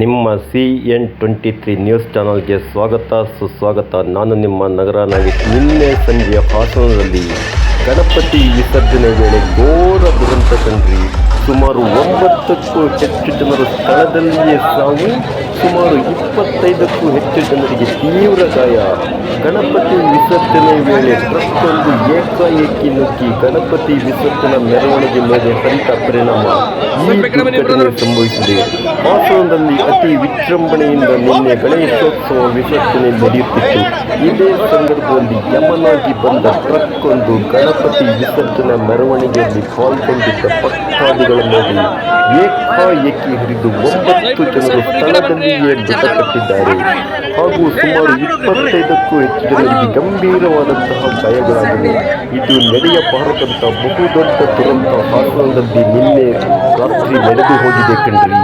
ನಿಮ್ಮ C N twenty three news ಚಾನಲ್ಗೆ ಸ್ವಾಗತ, ಸುಸ್ವಾಗತ. ನಾನು ನಿಮ್ಮ ನಗರ ನಾಗೇಶ್ ನಿನ್ನೆ ಸಂಜೆಯ ಹಾಸನದಲ್ಲಿ ಗಣಪತಿ ವಿಸರ್ಜನೆ ವೇಳೆ ಘೋರ ದುರಂತ ಕಂಡ್ರಿ. ಸುಮಾರು ಒಂಬತ್ತಕ್ಕೂ ಹೆಚ್ಚು ಜನರು ಸ್ಥಳದಲ್ಲಿಯೇ ಸಾವು. ಸುಮಾರು ಇಪ್ಪತ್ತೈದಕ್ಕೂ ಹೆಚ್ಚು ಜನರಿಗೆ ತೀವ್ರ ಗಾಯ. ಗಣಪತಿ ವಿಸರ್ಜನೆ ವೇಳೆ ಪ್ರತಿಯೊಂದು ಏಕಾಏಕಿ ನುಗ್ಗಿ ಗಣಪತಿ ವಿಸರ್ಜನಾ ಮೆರವಣಿಗೆ ಮೇಲೆ ಹರಿತ ಪರಿಣಾಮ ಈ ದುರ್ಘಟನೆ ಸಂಭವಿಸಿದೆ. ಹಾಸನದಲ್ಲಿ ಅತಿ ವಿಜೃಂಭಣೆಯಿಂದ ನಿನ್ನೆ ಗಣೇಶೋತ್ಸವ ವಿಸರ್ಜನೆ ನಡೆಯುತ್ತಿತ್ತು. ಇದೇ ಸಂದರ್ಭದಲ್ಲಿ ಯಮನಾಗಿ ಬಂದ ಟ್ರಕ್ ಒಂದು ಗಣಪತಿ ವಿಸರ್ಜನಾ ಮೆರವಣಿಗೆಯಲ್ಲಿ ಪಾಲ್ಗೊಂಡಿದ್ದ ಭಕ್ತಾದಿಗಳ ಮೇಲೆ ಏಕಾಏಕಿ ಹರಿದು ಒಂಬತ್ತು ಜನರು ಸ್ಥಳದಲ್ಲಿಯೇ ಮೃತಪಟ್ಟಿದ್ದಾರೆ ಹಾಗೂ ಸುಮಾರು ಇಪ್ಪತ್ತೈದಕ್ಕೂ ಹೆಚ್ಚು ಜನರಿಗೆ ಗಂಭೀರವಾದಂತಹ ಗಾಯಗಳಾಗಿವೆ ಇದು ನಡೆಯಬಾರದಂತ ಬಹುದೊಡ್ಡ ದುರಂತ ಹಾಸನದಲ್ಲಿ ನಿನ್ನೆ ರಾತ್ರಿ ನಡೆದು ಹೋಗಿದೆ ಕಣ್ರಿ.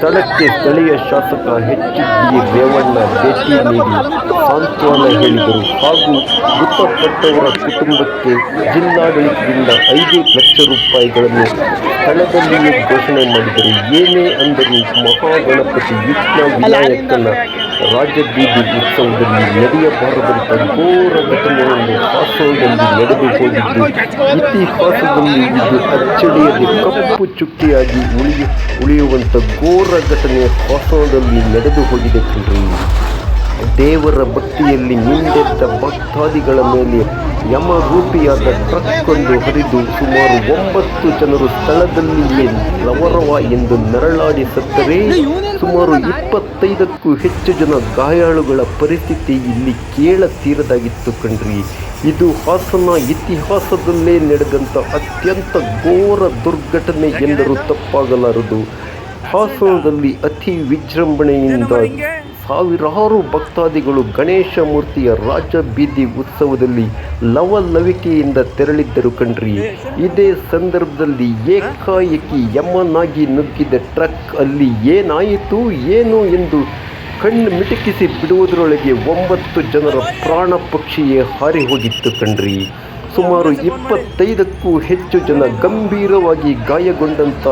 ಸ್ಥಳಕ್ಕೆ ಸ್ಥಳೀಯ ಶಾಸಕ ಎಚ್ ಡಿ ರೇವಣ್ಣ ಭೇಟಿ ನೀಡಿ ಸಾಂತ್ವನ ಹೇಳಿದರು. ಹಾಗೂ ಮೃತಪಟ್ಟವರ ಕುಟುಂಬಕ್ಕೆ ಜಿಲ್ಲಾಡಳಿತದಿಂದ ಐದು ಲಕ್ಷ ರೂಪಾಯಿಗಳನ್ನು ಸ್ಥಳದಲ್ಲಿಯೇ ಘೋಷಣೆ ಮಾಡಿದರು. ಏನೇ ಅಂದರೂ ಮಹಾಗಣಪತಿ ವಿಘ್ನ ವಿನಾಯಕನ ರಾಜಬೀದಿ ಉತ್ಸವದಲ್ಲಿ ನಡೆಯಬಾರದಂತ ಘೋರ ಘಟನೆಗಳನ್ನು ಹಾಸನದಲ್ಲಿ ನಡೆದು ಹೋಗಿದ್ದು ಇತಿಹಾಸದಲ್ಲಿ ಇದು ಅಚ್ಚಳಿಯದೆ ಕಪ್ಪು ಚುಕ್ಕಿಯಾಗಿ ಉಳಿಯ ಉಳಿಯುವಂಥ ಘೋರ ಘಟನೆ ಹಾಸನದಲ್ಲಿ ನಡೆದು ಹೋಗಿದೆ ಕಣ್ರಿ. ದೇವರ ಭಕ್ತಿಯಲ್ಲಿ ಮುಂದೆದ್ದ ಭಕ್ತಾದಿಗಳ ಮೇಲೆ ಯಮರೂಪಿಯಾದ ಟ್ರಕ್ ಒಂದು ಹರಿದು ಸುಮಾರು ಒಂಬತ್ತು ಜನರು ಸ್ಥಳದಲ್ಲಿಯೇ ಲವರವ ಎಂದು ನರಳಾಡಿ ಸತ್ತರೆ. ಸುಮಾರು ಇಪ್ಪತ್ತೈದಕ್ಕೂ ಹೆಚ್ಚು ಜನ ಗಾಯಾಳುಗಳ ಪರಿಸ್ಥಿತಿ ಇಲ್ಲಿ ಕೇಳತೀರದಾಗಿತ್ತು ಕಣ್ರಿ. ಇದು ಹಾಸನ ಇತಿಹಾಸದಲ್ಲೇ ನಡೆದಂಥ ಅತ್ಯಂತ ಘೋರ ದುರ್ಘಟನೆ ಎಂದರೂ ತಪ್ಪಾಗಲಾರದು. ಹಾಸನದಲ್ಲಿ ಅತಿ ವಿಜೃಂಭಣೆಯಿಂದ ಸಾವಿರಾರು ಭಕ್ತಾದಿಗಳು ಗಣೇಶ ಮೂರ್ತಿಯ ರಾಜ ಬೀದಿ ಉತ್ಸವದಲ್ಲಿ ಲವಲವಿಕೆಯಿಂದ ತೆರಳಿದ್ದರು ಕಣ್ರಿ. ಇದೇ ಸಂದರ್ಭದಲ್ಲಿ ಏಕಾಏಕಿ ಯಮ್ಮನಾಗಿ ನುಗ್ಗಿದ ಟ್ರಕ್ ಅಲ್ಲಿ ಏನಾಯಿತು, ಏನು ಎಂದು ಕಣ್ಣು ಮಿಟುಕಿಸಿ ಬಿಡುವುದರೊಳಗೆ ಒಂಬತ್ತು ಜನರ ಪ್ರಾಣ ಪಕ್ಷಿಯೇ ಹಾರಿ ಹೋಗಿತ್ತು ಕಣ್ರಿ. ಸುಮಾರು ಇಪ್ಪತ್ತೈದಕ್ಕೂ ಹೆಚ್ಚು ಜನ ಗಂಭೀರವಾಗಿ ಗಾಯಗೊಂಡಂಥ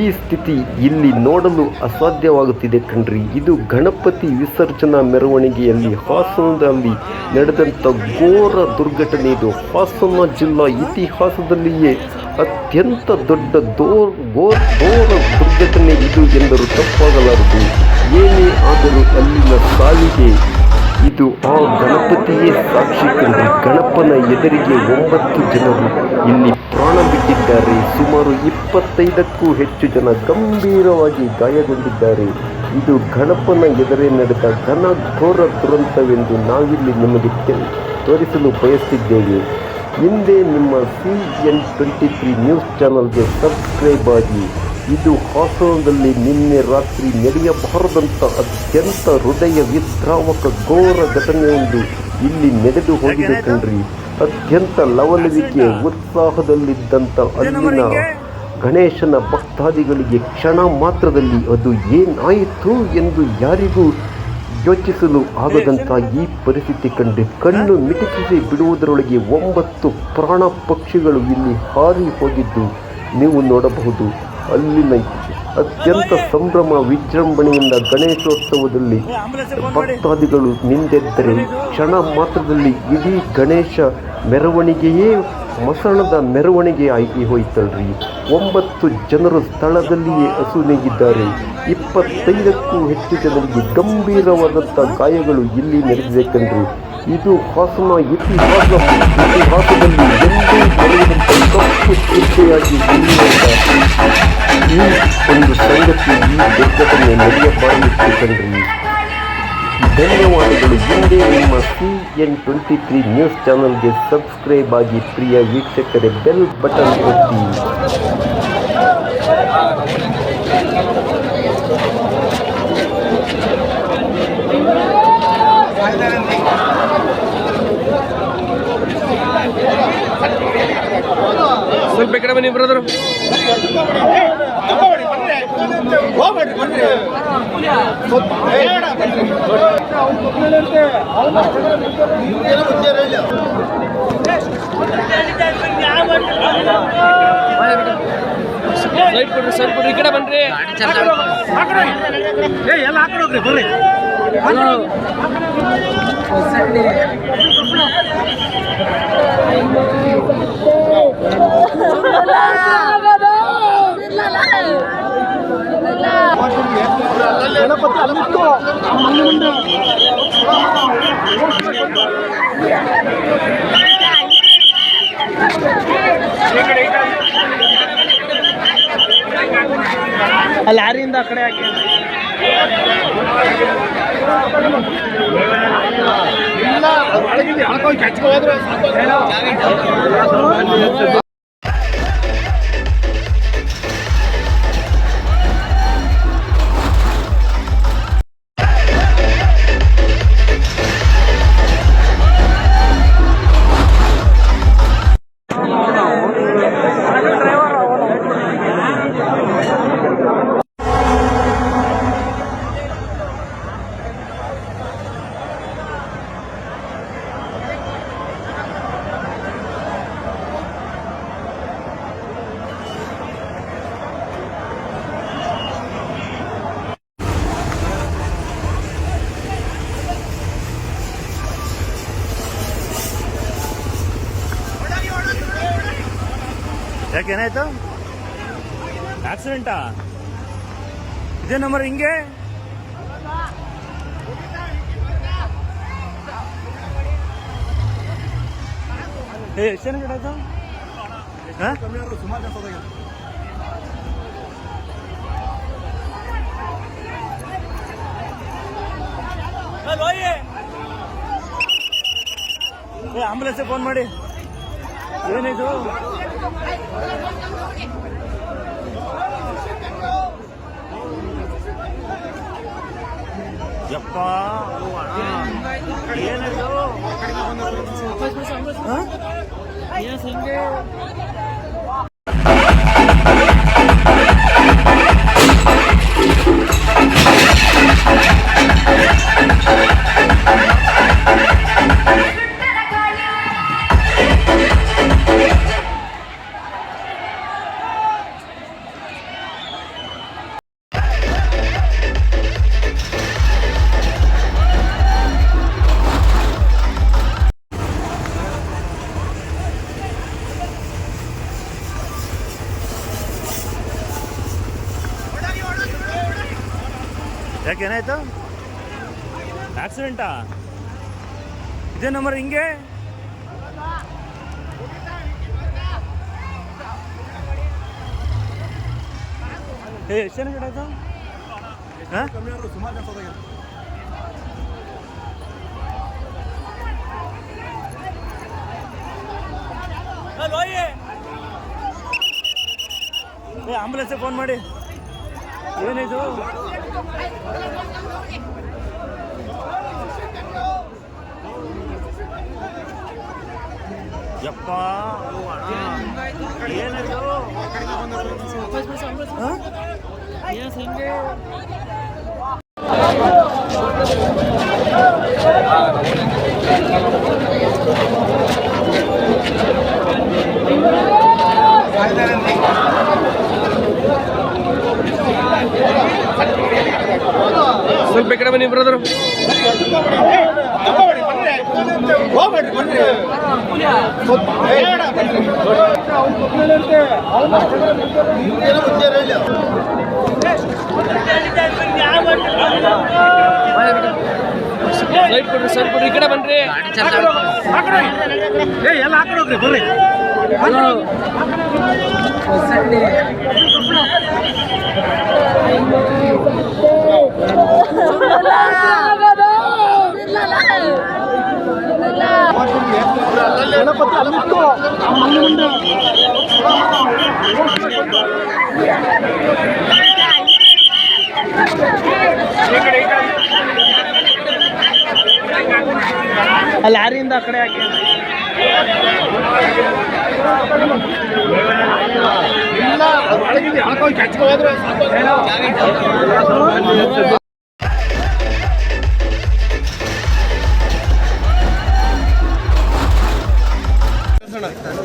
ಈ ಸ್ಥಿತಿ ಇಲ್ಲಿ ನೋಡಲು ಅಸಾಧ್ಯವಾಗುತ್ತಿದೆ ಕಣ್ರಿ. ಇದು ಗಣಪತಿ ವಿಸರ್ಜನಾ ಮೆರವಣಿಗೆಯಲ್ಲಿ ಹಾಸನದಲ್ಲಿ ನಡೆದಂಥ ಘೋರ ದುರ್ಘಟನೆ. ಇದು ಹಾಸನ ಜಿಲ್ಲಾ ಇತಿಹಾಸದಲ್ಲಿಯೇ ಅತ್ಯಂತ ದೊಡ್ಡ ದೋರ್, ಘೋರ್, ಘೋರ ದುರ್ಘಟನೆ ಇದು ಎಂದರು ತಪ್ಪಾಗಲಾರದು. ಏನೇ ಆದರೂ ಅಲ್ಲಿನ ಸಾವಿಗೆ ಇದು ಆ ಗಣಪತಿಯೇ ಸಾಕ್ಷಿ ಕಂಡು ಗಣಪನ ಎದುರಿಗೆ ಒಂಬತ್ತು ಜನರು. ಇಲ್ಲಿ ಪ್ರಾಣ ಬಿಟ್ಟಿದ್ದಾರೆ. ಸುಮಾರು ಇಪ್ಪತ್ತೈದಕ್ಕೂ ಹೆಚ್ಚು ಜನ ಗಂಭೀರವಾಗಿ ಗಾಯಗೊಂಡಿದ್ದಾರೆ. ಇದು ಗಣಪನ ಎದುರೇ ನಡೆದ ಘನ ಘೋರ ದುರಂತವೆಂದು ನಾವಿಲ್ಲಿ ನಿಮಗೆ ತೋರಿಸಲು ಬಯಸಿದ್ದೇವೆ ಹಿಂದೆ ನಿಮ್ಮ C N twenty three news ಚಾನಲ್ಗೆ ಸಬ್ಸ್ಕ್ರೈಬ್ ಆಗಿ. ಇದು ಹಾಸನದಲ್ಲಿ ನಿನ್ನೆ ರಾತ್ರಿ ನಡೆಯಬಾರದಂಥ ಅತ್ಯಂತ ಹೃದಯ ವಿದ್ರಾವಕ ಘೋರ ಘಟನೆಯೊಂದು ಇಲ್ಲಿ ನಡೆದು ಹೋಗಿದೆ ಕಣ್ರಿ ಅತ್ಯಂತ ಲವಲವಿಕೆ ಉತ್ಸಾಹದಲ್ಲಿದ್ದಂಥ ಅಲ್ಲಿನ ಗಣೇಶನ ಭಕ್ತಾದಿಗಳಿಗೆ ಕ್ಷಣ ಮಾತ್ರದಲ್ಲಿ ಅದು ಏನಾಯಿತು ಎಂದು ಯಾರಿಗೂ ಯೋಚಿಸಲು ಆಗದಂಥ ಈ ಪರಿಸ್ಥಿತಿ ಕಂಡು ಕಣ್ಣು ಮಿಟಕಿಸಿ ಬಿಡುವುದರೊಳಗೆ ಒಂಬತ್ತು ಪ್ರಾಣ ಪಕ್ಷಿಗಳು ಇಲ್ಲಿ ಹಾರಿ ಹೋಗಿದ್ದು ನೀವು ನೋಡಬಹುದು. ಅಲ್ಲಿನ ಅತ್ಯಂತ ಸಂಭ್ರಮ, ವಿಜೃಂಭಣೆಯಿಂದ ಗಣೇಶೋತ್ಸವದಲ್ಲಿ ಭಕ್ತಾದಿಗಳು ನಿಂದೆದ್ದರೆ ಕ್ಷಣ ಮಾತ್ರದಲ್ಲಿ ಇಡೀ ಗಣೇಶ ಮೆರವಣಿಗೆಯೇ ಮಸಣದ ಮೆರವಣಿಗೆ ಆಗಿ ಹೋಯ್ತಲ್ರಿ. ಒಂಬತ್ತು ಜನರು ಸ್ಥಳದಲ್ಲಿಯೇ ಅಸುನೀಗಿದ್ದಾರೆ ಇಪ್ಪತ್ತೈದಕ್ಕೂ ಹೆಚ್ಚು ಜನರಿಗೆ ಗಂಭೀರವಾದಂಥ ಗಾಯಗಳು ಇಲ್ಲಿ ನಡೆದಿದೆ ಇದು ಹಾಸನ ಇತಿಹಾಸ ಇತಿಹಾಸದಲ್ಲಿ ದುರ್ಘಟನೆ ನಡೆಯಬಾರದಿತ್ತು ಕಣ್ರಿ ಧನ್ಯವಾದಗಳು. ಹಿಂದೆ ನಿಮ್ಮ C N twenty three news ಚಾನಲ್ಗೆ ಸಬ್ಸ್ಕ್ರೈಬ್ ಆಗಿ ಪ್ರಿಯ ವೀಕ್ಷಕರೇ ಬೆಲ್ ಬಟನ್ ಒತ್ತಿ. ಸ್ವಲ್ಪ ಈ ಕಡೆ ಬನ್ನಿ ಬ್ರದರ್ ಯಾವ ಸೈಡ್ ಬನ್ರಿ ಎಲ್ಲ ಹಾಕೊಂಡು ಬರ್ರಿ ಬರ್ರಿ ಗಣಪತಿ ಅಲ್ಲಿತ್ತು. ಅಲ್ಲಿ ಲಾರಿಯಿಂದ ಆ ಕಡೆ ಹಾಕಿ? ಇಲ್ಲ ಒಳಗಿಂದ ಎಳ್ಕೊಂಡು ಕೆಚ್ಕೊ ಹೋದ್ರೆ ಆಕ್ಸಿಡೆಂಟಾ ಇದೇ ನಂಬರ್ ಹಿಂಗೆ? ಏ ಎಷ್ಟು ಜನ ಆಯ್ತು? ಹಾಂ? ಏ ಆಂಬುಲೆನ್ಸ್ ಫೋನ್ ಮಾಡಿ. 얘네도 예뻐 얘네도 어? 어? ಹ? ಯಾಕೇನಾಯ್ತು ಆಕ್ಸಿಡೆಂಟಾ ಇದೇ ನಂಬರ್ ಹಿಂಗೆ? ಏ ಎಷ್ಟು ಜನ ಆಯ್ತು? ಹಾಂ? ಏ. ಆಂಬುಲೆನ್ಸ್ ಫೋನ್ ಮಾಡಿ. ಏನಿದು? ಯಪ್ಪ ಏನಿದು ಹ? ಸ್ವಲ್ಪ ಈ ಕಡೆ ಬನ್ನಿ ಬ್ರದರ್ ಸೈಡ್ ಕೊಡ್ರಿ ಸೈಡ್ ಕೊಡ್ರಿ ಈ ಕಡೆ ಬನ್ರಿ. ಏ ಎಲ್ಲ ಹಾಕೊಂಡು ಹೋಗ್ರಿ ಬರ್ರಿ ಗಣಪತಿ ಅಲಂಬಿಟ್ಟು ಅಲ್ಲಿ ಯಾರಿಂದ ಆ ಕಡೆ ಹಾಕಿ. ಇಲ್ಲ ಎಳ್ಕೊಂಡು Good night, friend.